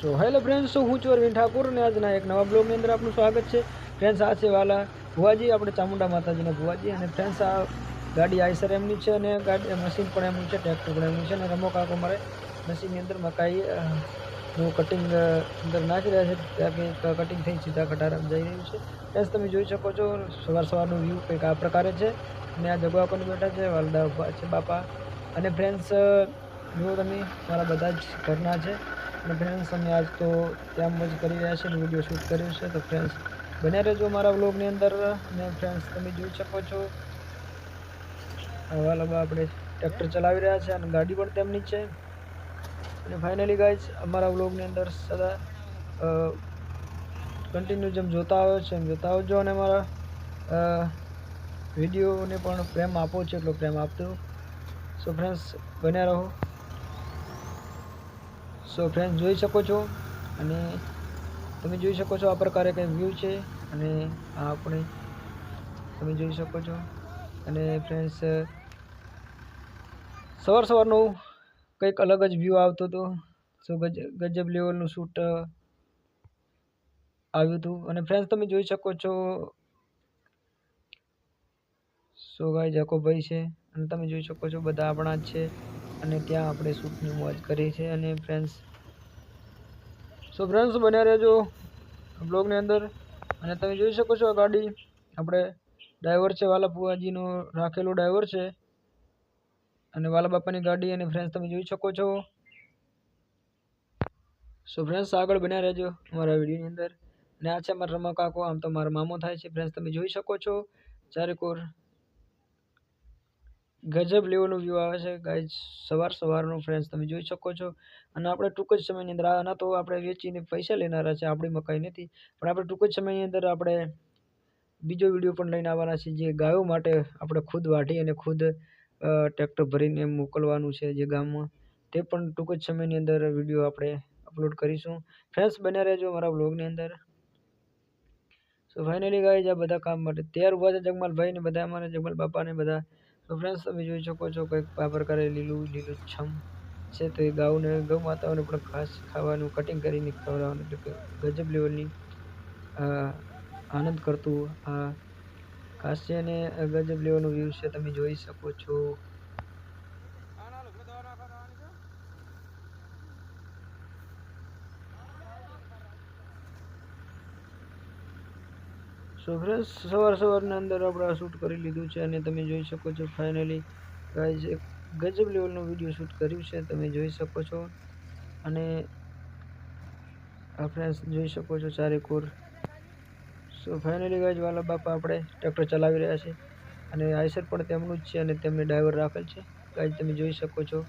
So hello friends હું છું અરવિંદ ઠાકુર અને આજના એક નવા બ્લોગની અંદર આપનું સ્વાગત છે. ફ્રેન્ડ્સ આ છે વાલા ભુવાજી, આપણે ચામુંડા માતાજીના ભુવાજી અને ફ્રેન્ડ્સ આ ગાડી આઈસર એમની છે અને ગાડી મશીન પણ એમનું છે ટ્રેક્ટર પણ એમનું છે અને રમો કાકો મારે મશીનની અંદર મકાઈ નું કટિંગ અંદર નાખી રહ્યા છે, ત્યાં કંઈક કટિંગ થઈ સીધા કટારામાં જઈ રહ્યું છે. ફ્રેન્ડ્સ તમે જોઈ શકો છો, સવાર સવારનું વ્યૂ કંઈક આ પ્રકારે છે. અને આ જગવા પણ બેઠા છે, વાલદા ઊભા છે, બાપા. અને ફ્રેન્ડ્સ જુઓ તમે મારા બધા જ ઘરના છે, અને ફ્રેન્ડ્સ અમે આજ તો ત્યાં જ કરી રહ્યા છે વીડિયો શૂટ કર્યો છે, તો ફ્રેન્ડ્સ બન્યા રહેજો મારા વ્લોગની અંદર અને ફ્રેન્ડ્સ તમે જોઈ શકો છો. વાલા આપણે ટ્રેક્ટર ચલાવી રહ્યા છે અને ગાડી પણ તેમની જ છે. અને ફાઇનલી ગાઈઝ અમારા વ્લોગની અંદર સદા કન્ટિન્યુ જેમ જોતા આવ્યો છે, એમ જોતા આવજો અને અમારા વિડીયોને પણ પ્રેમ આપો છે, એટલો પ્રેમ આપજો. સો ફ્રેન્ડ્સ બન્યા રહો. સો ફ્રેન્ડ જોઈ શકો છો અને તમે જોઈ શકો છો આ પ્રકારે કંઈ વ્યૂ છે અને આ આપણે તમે જોઈ શકો છો. અને ફ્રેન્ડ્સ સવાર સવારનું કંઈક અલગ જ વ્યૂ આવતો હતો. સો ગજ, ગજબ લેવલનું શૂટ આવ્યું હતું. અને ફ્રેન્ડ્સ તમે જોઈ શકો છો. સો ગાય જકોભાઈ છે અને તમે જોઈ શકો છો બધા આપણા જ છે. અને ત્યાં આપણે સૂટની મોજ કરી છે અને ફ્રેન્ડ્સ સો ફ્રેન્ડ્સ બન્યા રહેજો બ્લોગની અંદર. અને તમે જોઈ શકો છો ગાડી. આપણે ડ્રાઈવર છે વાલા ફુવાજીનો રાખેલો ડ્રાઈવર છે. અને વાલા બાપાની ગાડી અને ફ્રેન્ડ્સ તમે જોઈ શકો છો. સો ફ્રેન્ડ્સ આગળ બન્યા રહેજો અમારા વિડીયોની અંદર. અને આ છે મારા રમા કાકો. આમ તો મારા મામો થાય છે. ફ્રેન્ડ્સ તમે જોઈ શકો છો. ચારે કોર ગજબ લેવલનું વ્યૂ આવે છે. ગાઈઝ સવાર સવારનું ફ્રેન્ડ્સ તમે જોઈ શકો છો. અને આપણે ટૂંક જ સમયની અંદર આના તો આપણે વેચીને પૈસા લેનારા છે, આપણી મકાઈ નથી. પણ આપણે ટૂંક જ સમયની અંદર આપણે બીજો વીડિયો પણ લઈને આવવાના છે જે ગાયો માટે આપણે ખુદ વાઢી અને ખુદ ટ્રેક્ટર ભરીને મોકલવાનું છે જે ગામમાં. તે પણ ટૂંક જ સમયની અંદર વીડિયો આપણે અપલોડ કરીશું. ફ્રેન્ડ્સ બન્યા રહેજો મારા વ્લોગની અંદર. સો ફાઇનલી ગાઈઝ આ બધા કામ માટે તૈયાર ઊભા છે જગમાલભાઈ ને બધા, અમારા જગમાલ બાપાને બધા. તો ફ્રેન્ડ્સ તમે જોઈ શકો છો કંઈક આ પ્રકારે લીલું લીલું છમ છે તો એ ગાઉને ગૌ માતાઓને પણ ખાસ ખાવાનું કટિંગ કરીને ખવડાવવાનું, એટલે કે ગજબ લેવલની આનંદ કરતું આ ખાસ છે અને ગજબ લેવાનું વ્યૂ છે, તમે જોઈ શકો છો. સો ફ્રેન્ડ્સ સવાર સવારના અંદર આપણે આ શૂટ કરી લીધું છે અને તમે જોઈ શકો છો ફાઇનલી ગાઈઝ એક ગજબ લેવલનું વીડિયો શૂટ કર્યું છે, તમે જોઈ શકો છો. અને આ ફ્રેન્ડ્સ જોઈ શકો છો ચારે કોર. સો ફાઇનલી ગાઈઝ વાલા બાપા આપણે ટ્રેક્ટર ચલાવી રહ્યા છે. અને આઈસર પણ તેમનું જ છે અને તેમને ડ્રાઈવર રાખેલ છે. ગાઈઝ તમે જોઈ શકો છો.